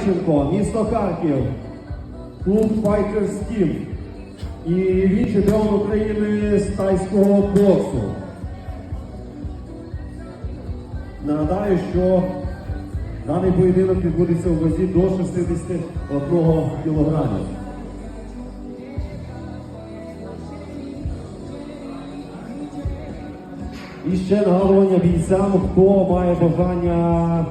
Зайченко, місто Харків, клуб Fighters Team. І він чемпіон України з тайського боксу. Нагадаю, що даний поєдинок відбудеться у вазі до 61 кілограмів. І ще нагадування бійцям, хто має бажання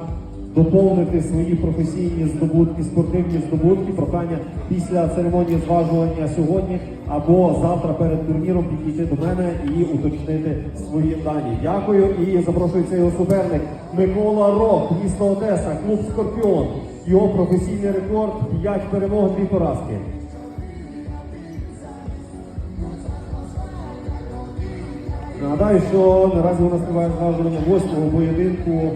доповнити свої професійні здобутки, спортивні здобутки, прохання після церемонії зважування сьогодні або завтра перед турніром підійти до мене і уточнити свої дані. Дякую і запрошується його суперник Микола Рох, місто Одеса, клуб Скорпіон. Його професійний рекорд 5 перемог, 2 поразки. Нагадаю, що наразі у нас триває зважування восьмого поєдинку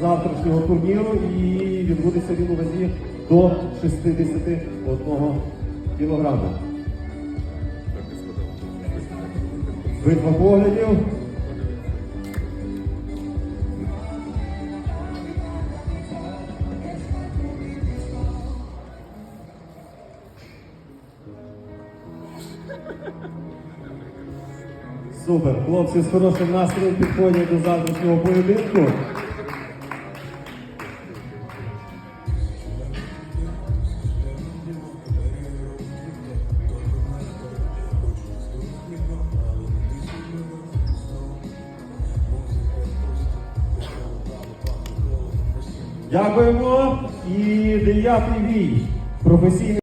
завтрашнього турніру і відбудеться він у вазі до 61 кілограма. Битва поглядів. Супер. Хлопці з хорошим настроєм підходять до завтрашнього поєдинку. Дякуємо. І дев'ятий вій Професійний.